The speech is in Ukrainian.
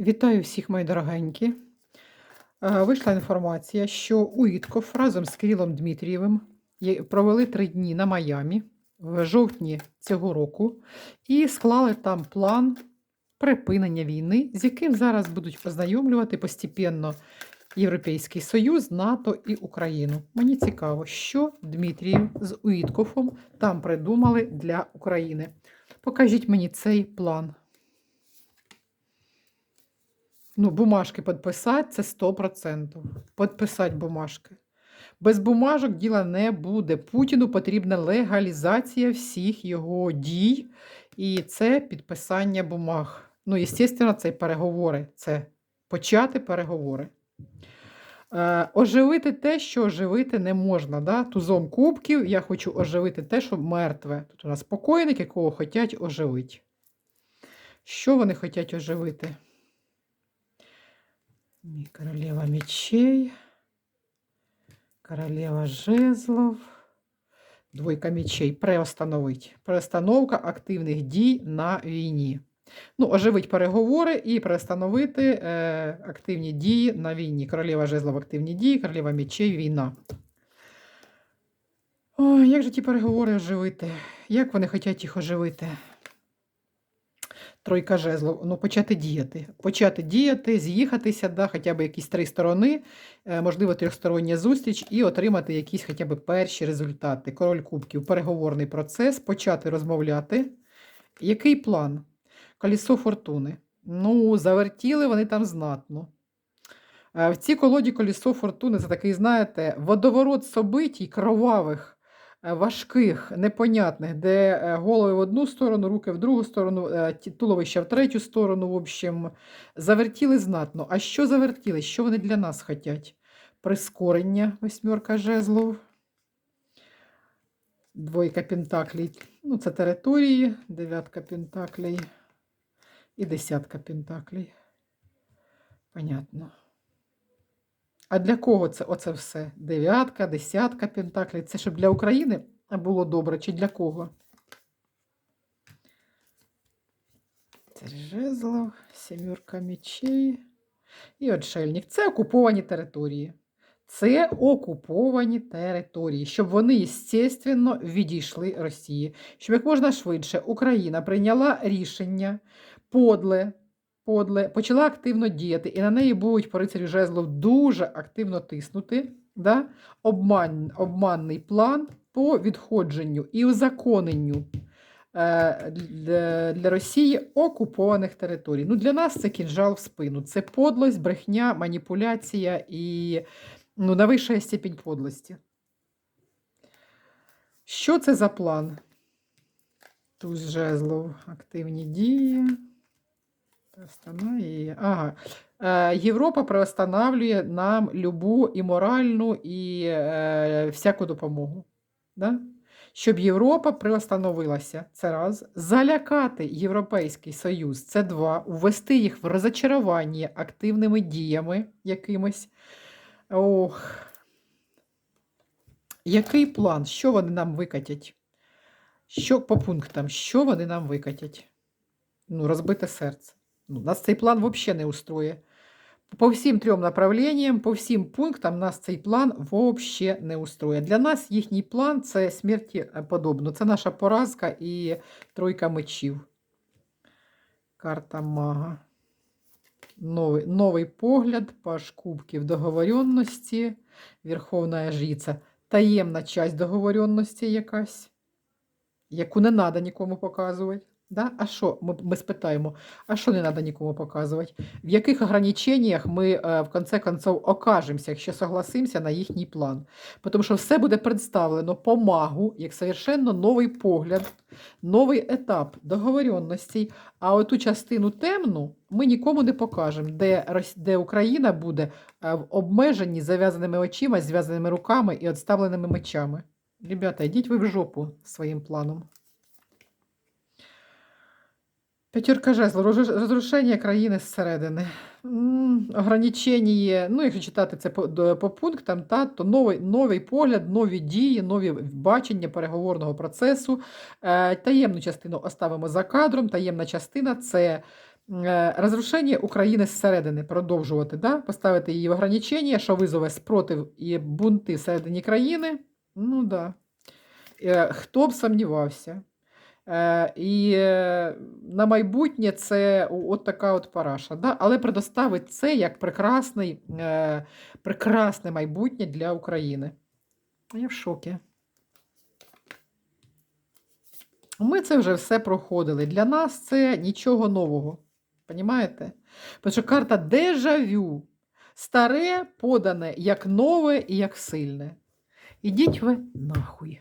Вітаю всіх, мої дорогенькі. Е, Вийшла інформація, що Уітков разом з Кирилом Дмитрієвим провели три дні на Майамі в жовтні цього року і склали там план припинення війни, з яким зараз будуть ознайомлювати постепенно Європейський Союз, НАТО і Україну. Мені цікаво, що Дмитрієв з Уіткофом там придумали для України. Покажіть мені цей план. Ну, бумажки підписати це 100%. Підписати бумажки. Без бумажок діла не буде. Путіну потрібна легалізація всіх його дій, і це підписання бумаг. Ну, звісно, це переговори. Це почати переговори. Е, оживити те, що оживити не можна. Да? Тузом кубків я хочу оживити те, що мертве. Тут у нас покойник, якого хочуть оживити. Що вони хочуть оживити? Королева мечей, королева жезлов, двойка мечей. Приостановить. Приостановка активних дій на війні. Ну, оживить переговори і приостановити е, активні дії на війні. Королева жезлов активні дії, королева мечей війна. Ой, як же ті переговори оживити? Як вони хочуть їх оживити? Тройка жезлов, ну почати діяти. Почати діяти, з'їхатися, да, хоча б якісь три сторони, е, можливо, трьохстороння зустріч, і отримати якісь хоча б перші результати. Король кубків, переговорний процес, почати розмовляти. Який план? Колісо фортуни. Ну, завертіли вони там знатно. Е, В цій колоді колісо фортуни це такий, знаєте, водоворот собитій, кровавих важких, непонятних, де е, голови в одну сторону, руки в другу сторону, е, туловище в третю сторону. В общем, завертіли знатно. А що завертіли? Що вони для нас хотять? Прискорення, восьмерка жезлов. Двойка пентаклей. Ну, це території, дев'ятка пентаклей і десятка пентаклей. Понятно. А для кого це оце все? Дев'ятка, десятка пентаклей. Це щоб для України було добре, чи для кого? Це жезлов, сімерка мечей і отшельник. Це окуповані території. Це окуповані території, щоб вони, естественно, відійшли Росії. Щоб як можна швидше Україна прийняла рішення подле, подле, почала активно діяти, і на неї будуть по рицарю жезлов дуже активно тиснути. Да? Обман, обманний план по відходженню і узаконенню е, для, для Росії окупованих територій. Ну, для нас це кінжал в спину. Це подлость, брехня, маніпуляція і ну, найвища степінь подлості. Що це за план? Туз жезлов, активні дії. Приостанавлює. Ага. Європа приостанавлює нам любу і моральну, і е, всяку допомогу. Да? Щоб Європа приостановилася, це раз. Залякати Європейський Союз, це два. Ввести їх в розочарування активними діями якимось. Ох. Який план? Що вони нам викатять? Що по пунктам? Що вони нам викатять? Ну, розбите серце. Ну, нас цей план взагалі не устроє. По всім трьом направленням, по всім пунктам нас цей план взагалі не устроє. Для нас їхній план це смерті подобно. Це наша поразка і тройка мечів. Карта мага. Новий, новий погляд, паш кубків договоренності, Верховна жриця. Таємна часть договоренності якась, яку не треба нікому показувати. Да? А що? Ми, ми спитаємо, а що не треба нікому показувати? В яких ограниченнях ми е, в конце концов окажемося, якщо согласимося на їхній план? Тому що все буде представлено по магу як совершенно новий погляд, новий етап договоренностей. А оту частину темну ми нікому не покажемо, де, де Україна буде е, в обмеженні зав'язаними очима, зв'язаними руками і відставленими мечами. Ребята, йдіть ви в жопу своїм планом. П'ятерка жезлов, розрушення країни зсередини. Ограничення, ну, якщо читати це по, по пунктам, та, то новий, новий погляд, нові дії, нові бачення переговорного процесу. Е, таємну частину оставимо за кадром. Таємна частина це е, розрушення України зсередини продовжувати, да? поставити її в ограничення, що визове спротив і бунти всередині країни. Ну да. Е, Хто б сумнівався. Е, І е, на майбутнє це от така от параша. Да? Але предоставить це як прекрасний, е, прекрасне майбутнє для України. Я в шокі. Ми це вже все проходили. Для нас це нічого нового. Понімаєте? Тому що карта дежавю. Старе подане як нове і як сильне. Ідіть ви нахуй.